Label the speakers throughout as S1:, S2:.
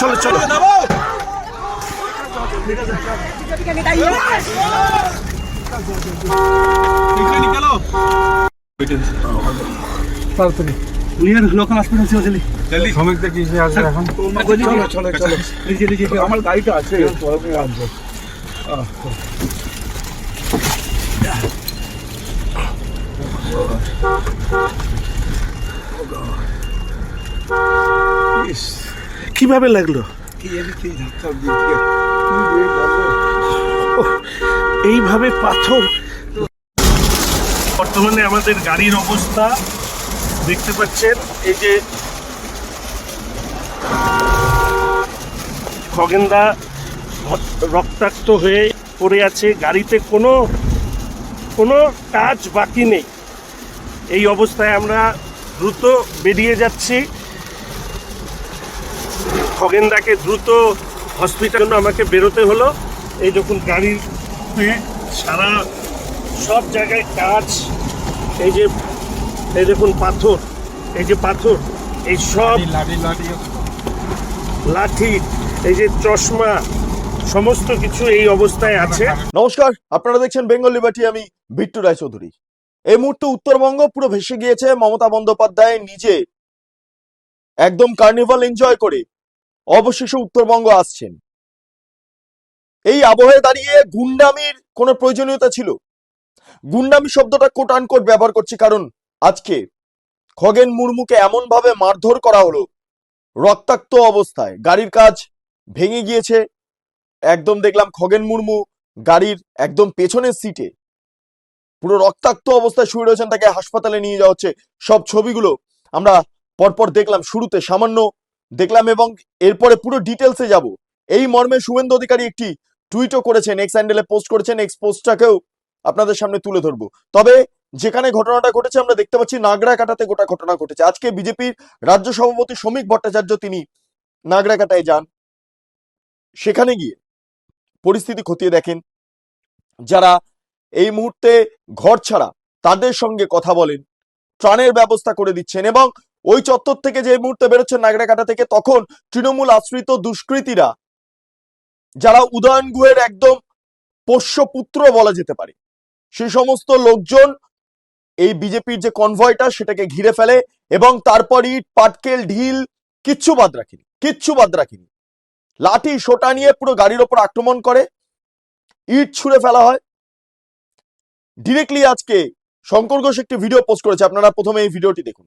S1: চলো চলো।
S2: তাড়াতাড়ি
S1: নিয়ে লোকাল হসপিটাল ছিল জলদি জলদি
S2: শ্রমিকদের কি আছে এখন
S1: চলো। আমার গাড়িটা আছে কীভাবে লাগল? এইভাবে পাথর। বর্তমানে আমাদের গাড়ির অবস্থা দেখতে পাচ্ছেন এই যে খগেন্দা রক্তাক্ত হয়ে পড়ে আছে। গাড়িতে কোনো কোনো কাজ বাকি নেই। এই অবস্থায় আমরা দ্রুত বেরিয়ে যাচ্ছি। খগেন্দাকে দ্রুত হসপিটাল জন্য আমাকে বেরোতে হলো। এই যখন গাড়ির সারা সব জায়গায় কাজ এই যে এই দেখুন পাথর এই যে পাথর এই সব
S2: লাঠি লাঠি
S1: লাঠি। এই যে চশমা সমস্ত কিছু এই অবস্থায় আছে।
S3: নমস্কার আপনারা দেখছেন বেঙ্গল লিবার্টি আমি বিট্টু রায়চৌধুরী। এই মুহূর্তে উত্তরবঙ্গ পুরো ভেসে গিয়েছে মমতা বন্দ্যোপাধ্যায় নিজে। একদম কার্নিভাল এনজয় করে। অবশেষে উত্তরবঙ্গ আসছেন। এই আবহে দাঁড়িয়ে গুন্ডামির কোনো প্রয়োজনীয়তা ছিল? গুন্ডামি শব্দটা কোট ব্যবহার করছি কারণ আজকে খগেন মুর্মুকে এমন ভাবে মারধর করা হলো, রক্তাক্ত অবস্থায়। গাড়ির কাজ ভেঙে গিয়েছে। একদম দেখলাম খগেন মুর্মু গাড়ির একদম পেছনের সিটে পুরো রক্তাক্ত অবস্থায় শুয়ে রয়েছেন, তাকে হাসপাতালে নিয়ে যাওয়া হচ্ছে। সব ছবিগুলো আমরা পরপর দেখলাম শুরুতে। সামান্য দেখলাম এবং এরপরে পুরো ডিটেলসে যাব। এই মর্মে শুভেন্দু অধিকারী একটি টুইটও করেছেন এক্স হ্যান্ডেলে পোস্ট করেছেন এক্স পোস্টটাকেও আপনাদের সামনে তুলে ধরবো। তবে যেখানে ঘটনাটা ঘটেছে আমরা দেখতে পাচ্ছি নাগরাকাটাতে গোটা ঘটনা ঘটেছে। আজকে বিজেপির রাজ্য সভাপতি শ্রমিক ভট্টাচার্য তিনি নাগরাকাটায় যান। সেখানে গিয়ে পরিস্থিতি খতিয়ে দেখেন। যারা এই মুহূর্তে ঘর ছাড়া তাদের সঙ্গে কথা বলেন, ত্রাণের ব্যবস্থা করে দিচ্ছেন এবং ওই চত্বর থেকে যে মুহূর্তে বেরোচ্ছেন নাগরাকাটা থেকে, তখন তৃণমূল আশ্রিত দুষ্কৃতীরা, যারা উদয়ন গুহের একদম পোষ্যপুত্র বলা যেতে পারে সেই সমস্ত লোকজন এই বিজেপির যে কনভয়টা সেটাকে ঘিরে ফেলে এবং তারপর ইট, পাটকেল, ঢিল, কিচ্ছু বাদ রাখিনি, কিচ্ছু বাদ রাখেনি। লাঠি, সোটা নিয়ে পুরো গাড়ির ওপর আক্রমণ করে, ইট ছুঁড়ে ফেলা হয়। ডিরেক্টলি আজকে শঙ্কর ঘোষ একটি ভিডিও পোস্ট করেছে, আপনারা প্রথমে এই ভিডিওটি দেখুন।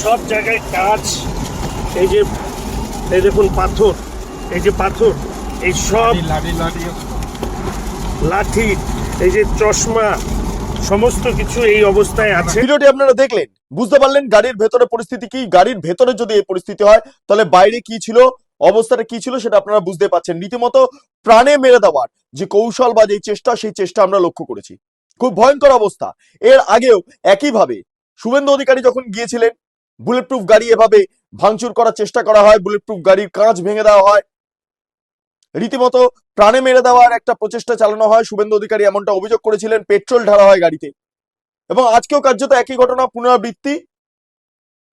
S1: সব জায়গায় কাজ এই যে এই দেখুন পাথর এই যে পাথর এই সব
S2: লাঠি
S1: এই যে চশমা সমস্ত কিছু এই অবস্থায় আছে।
S3: ভিডিওটি আপনারা দেখলেন বুঝতে পারলেন গাড়ির ভেতরে পরিস্থিতি কি। গাড়ির ভেতরে যদি এই পরিস্থিতি হয় তাহলে বাইরে কি ছিল অবস্থাটা কি ছিল সেটা আপনারা বুঝতে পারছেন। রীতিমতো প্রাণে মেরে দেওয়ার যে কৌশল বা যে চেষ্টা সেই চেষ্টা আমরা লক্ষ্য করেছি। খুব ভয়ঙ্কর অবস্থা। এর আগেও একইভাবে শুভেন্দু অধিকারী যখন গিয়েছিলেন বুলেট প্রুফ গাড়ি এভাবে ভাঙচুর করার চেষ্টা করা হয় বুলেট প্রুফ গাড়ির কাঁচ ভেঙে দেওয়া হয়। রীতিমতো প্রাণে মেরে দেওয়ার একটা প্রচেষ্টা চালানো হয়। শুভেন্দু অধিকারী এমনটা অভিযোগ করেছিলেন, পেট্রোল ঢালা হয় গাড়িতে। এবং আজকেও কার্যত একই ঘটনা, পুনরাবৃত্তি।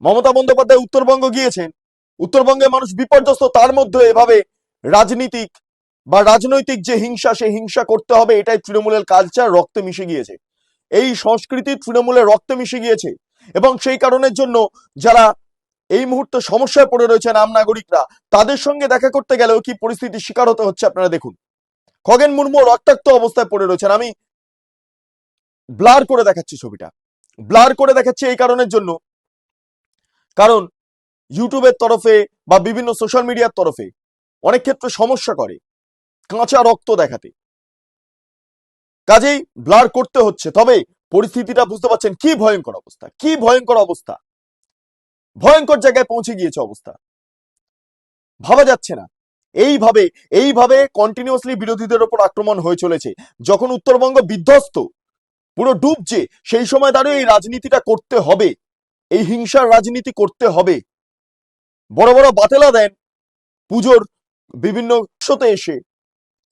S3: মমতা বন্দ্যোপাধ্যায় উত্তরবঙ্গ গিয়েছেন। উত্তরবঙ্গে মানুষ বিপর্যস্ত, তার মধ্যে এভাবে রাজনীতিক বা রাজনৈতিক যে হিংসা, সে হিংসা করতে হবে, এটাই তৃণমূলের কালচার রক্তে মিশে গিয়েছে। এই সংস্কৃতি তৃণমূলের রক্তে মিশে গিয়েছে। এবং সেই কারণের জন্য যারা এই মুহূর্তে সমস্যায় পড়ে রয়েছেন আম নাগরিকরা, তাদের সঙ্গে দেখা করতে গেলেও কি পরিস্থিতির শিকার হতে হচ্ছে আপনারা দেখুন। খগেন মুর্মু রক্তাক্ত অবস্থায় পড়ে রয়েছেন। আমি ব্লার করে দেখাচ্ছি ছবিটা। ব্লার করে দেখাচ্ছি এই কারণের জন্য। কারণ ইউটিউবের তরফে বা বিভিন্ন সোশ্যাল মিডিয়ার তরফে অনেক ক্ষেত্রে সমস্যা করে কাঁচা রক্ত দেখাতে। কাজেই ব্লার করতে হচ্ছে। তবে পরিস্থিতিটা বুঝতে পারছেন কি ভয়ঙ্কর অবস্থা, কি ভয়ঙ্কর অবস্থা। ভয়ঙ্কর জায়গায় পৌঁছে গিয়েছে অবস্থা। ভাবা যাচ্ছে না। এইভাবে এইভাবে কন্টিনিউয়াসলি বিরোধীদের ওপর আক্রমণ হয়ে চলেছে। যখন উত্তরবঙ্গ বিধ্বস্ত, পুরো ডুবছে, সেই সময় দাঁড়িয়ে এই রাজনীতিটা করতে হবে। এই হিংসার রাজনীতি করতে হবে। বড় বড় বাতেলা দেন পুজোর বিভিন্ন এসে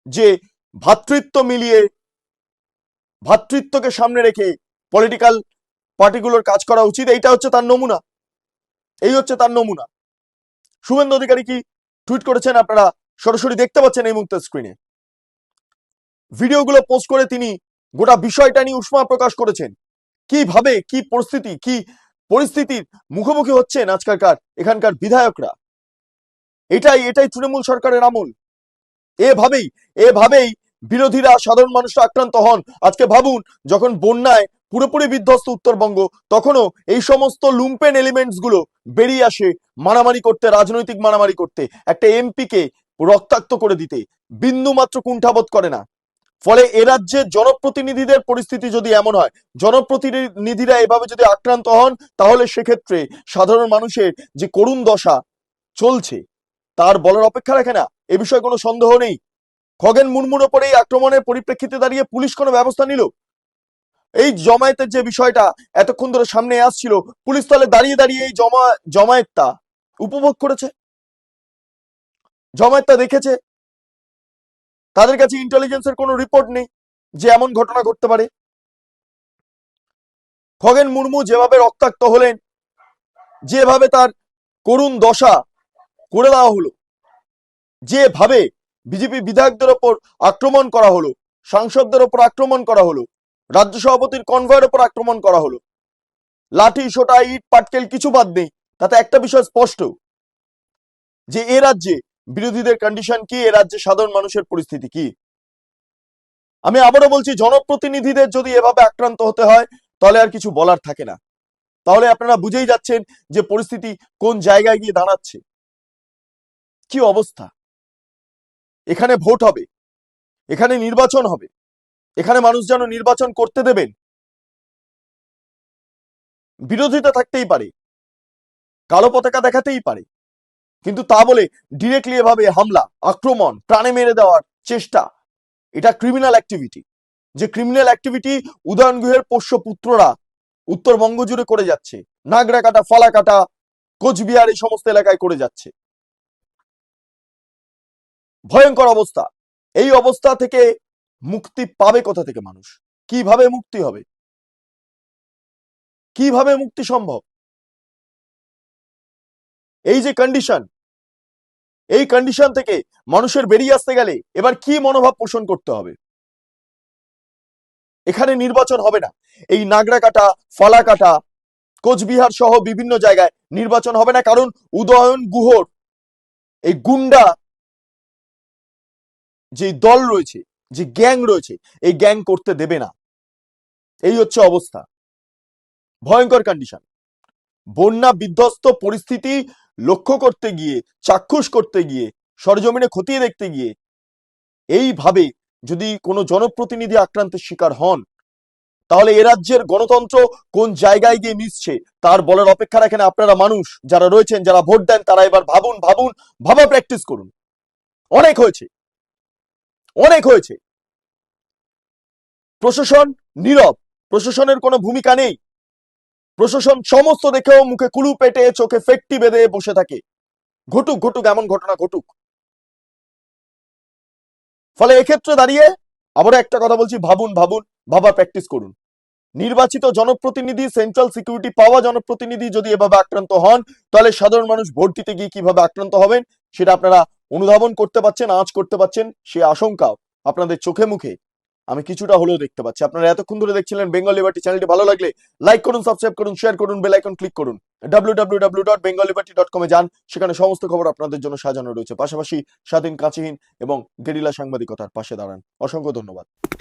S3: যে ভ্রাতৃত্ব মিলিয়ে ভ্রাতৃত্বকে সামনে রেখে পলিটিক্যাল পার্টিগুলোর কাজ করা উচিত, এইটা হচ্ছে তার নমুনা। এই হচ্ছে তার নমুনা। শুভেন্দু অধিকারী কি টুইট করেছেন? আপনারা সরাসরি দেখতে পাচ্ছেন এই মুহূর্তে স্ক্রিনে ভিডিওগুলো পোস্ট করে তিনি গোটা বিষয়টা নিয়ে উষ্মা প্রকাশ করেছেন। কীভাবে, কি পরিস্থিতি, কি পরিস্থিতির মুখোমুখি হচ্ছেন আজকালকার, এখানকার বিধায়করা? এটাই এটাই তৃণমূল সরকারের আমল। এভাবেই এভাবেই বিরোধীরা সাধারণ মানুষরা আক্রান্ত হন। আজকে ভাবুন, যখন বন্যায় পুরোপুরি বিধ্বস্ত উত্তরবঙ্গ, তখনও এই সমস্ত লুম্পেন এলিমেন্টসগুলো বেরিয়ে আসে মারামারি করতে, রাজনৈতিক মারামারি করতে, একটা এমপিকে রক্তাক্ত করে দিতে। বিন্দু মাত্র কুণ্ঠাবোধ করে না। ফলে এ রাজ্যে জনপ্রতিনিধিদের পরিস্থিতি যদি এমন হয়, জনপ্রতিনিধিরা এভাবে যদি আক্রান্ত হন, তাহলে সেক্ষেত্রে সাধারণ মানুষের যে করুণ দশা চলছে, তার বলার অপেক্ষা রাখে না। এ বিষয়ে কোনো সন্দেহ নেই। খগেন মুর্মুর ওপরে এই আক্রমণের পরিপ্রেক্ষিতে দাঁড়িয়ে পুলিশ কোনো ব্যবস্থা নিল? এই জমায়েতের যে বিষয়টা এতক্ষণ ধরে সামনে আসছিল, পুলিশ তাহলে দাঁড়িয়ে দাঁড়িয়ে এই জমা, জমায়েতটা উপভোগ করেছে? জমায়েতটা দেখেছে? তাদের কাছে ইন্টেলিজেন্সের কোনো রিপোর্ট নেই যে এমন ঘটনা ঘটতে পারে? খগেন মুর্মু যেভাবে রক্তাক্ত হলেন, যেভাবে তার করুণ দশা করে দেওয়া হলো, যেভাবে বিজেপি বিধায়কদের ওপর আক্রমণ করা হলো, সাংসদদের ওপর আক্রমণ করা হলো, রাজ্য সভাপতির কনভয়ের ওপর আক্রমণ করা হলো। লাঠি, সোটা, ইট, পাটকেল কিছু বাদ নেই, তাতে একটা বিষয় স্পষ্ট, যে এ রাজ্যে বিরোধীদের কন্ডিশন কি, এ রাজ্যে সাধারণ মানুষের পরিস্থিতি কি? আমি আবারও বলছি, জনপ্রতিনিধিদের যদি এভাবে আক্রান্ত হতে হয়, তাহলে আর কিছু বলার থাকে না। তাহলে আপনারা বুঝেই যাচ্ছেন যে পরিস্থিতি কোন জায়গায় গিয়ে দাঁড়াচ্ছে। কি অবস্থা? এখানে ভোট হবে, এখানে নির্বাচন হবে, এখানে মানুষ যেন নির্বাচন করতে দেবেন। বিরোধিতা থাকতেই পারে, কালো পতাকা দেখাতেই পারে, কিন্তু তা বলে ডিরেক্টলি এভাবে হামলা, আক্রমণ, প্রাণে মেরে দেওয়ার চেষ্টা, এটা ক্রিমিনাল অ্যাক্টিভিটি যে ক্রিমিনাল অ্যাক্টিভিটি উদয়ন গুহের পোষ্য পুত্ররা উত্তরবঙ্গ জুড়ে করে যাচ্ছে নাগরা কাটা ফলা কাটা কোচবিহার এই সমস্ত এলাকায় করে যাচ্ছে। ভয়ঙ্কর অবস্থা। এই অবস্থা থেকে মুক্তি পাবে কোথা থেকে মানুষ? কীভাবে মুক্তি হবে? কীভাবে মুক্তি সম্ভব? এই যে কন্ডিশন এই কন্ডিশন থেকে মানুষের বেরিয়ে আসতে গেলে এবার কি মনোভাব পোষণ করতে হবে? এখানে নির্বাচন হবে না। এই নাগরা কাটা, ফলা কাটা, কোচবিহার সহ বিভিন্ন জায়গায় নির্বাচন হবে না। কারণ উদয়ন গুহর, এই গুন্ডা যে দল রয়েছে, যে গ্যাং রয়েছে, এই গ্যাং করতে দেবে না। এই হচ্ছে অবস্থা। ভয়ঙ্কর কন্ডিশন বন্যা বিধ্বস্ত পরিস্থিতি লক্ষ্য করতে গিয়ে, চাক্ষুষ করতে গিয়ে, সরজমিনে খতিয়ে দেখতে গিয়ে, এইভাবে যদি কোনো জনপ্রতিনিধি আক্রান্তের শিকার হন, তাহলে এ রাজ্যের গণতন্ত্র কোন জায়গায় গিয়ে মিশছে, তার বলার অপেক্ষা রাখেন আপনারা মানুষ, যারা রয়েছেন, যারা ভোট দেন, তারা এবার ভাবুন ভাবুন, ভাবা প্র্যাকটিস করুন। অনেক হয়েছে। অনেক হয়েছে। প্রশাসন নীরব। প্রশাসনের কোনো ভূমিকা নেই। প্রশাসন সমস্ত দেখেও মুখে কুলু পেটে, চোখে ফেটটি বেঁধে বসে থাকে। ঘটুক ঘটুক, এমন ঘটনা ঘটুক। ফলে এক্ষেত্রে দাঁড়িয়ে আবারও একটা কথা বলছি, ভাবুন ভাবুন, ভাবা প্র্যাকটিস করুন। নির্বাচিত জনপ্রতিনিধি সেন্ট্রাল সিকিউরিটি পাওয়া জনপ্রতিনিধি যদি এভাবে আক্রান্ত হন, তাহলে সাধারণ মানুষ ভোট দিতে গিয়ে কীভাবে আক্রান্ত হবেন, সেটা আপনারা অনুধাবন করতে পারছেন, আঁচ করতে পারছেন সেই আশঙ্কা আপনাদের চোখে মুখে। আমি কিছুটা হলেও দেখতে পাচ্ছি। আপনারা এতক্ষণ ধরে দেখছিলেন বেঙ্গল লিবার্টি চ্যানেলটি ভালো লাগলে লাইক করুন সাবস্ক্রাইব করুন শেয়ার করুন বেল আইকন ক্লিক করুন। www.bengalliberty.com এ যান। সেখানে সমস্ত খবর আপনাদের জন্য সাজানো রয়েছে। পাশাপাশি স্বাধীন, কাঁচিহীন এবং গেরিলা সাংবাদিকতার পাশে দাঁড়ান। অসংখ্য ধন্যবাদ।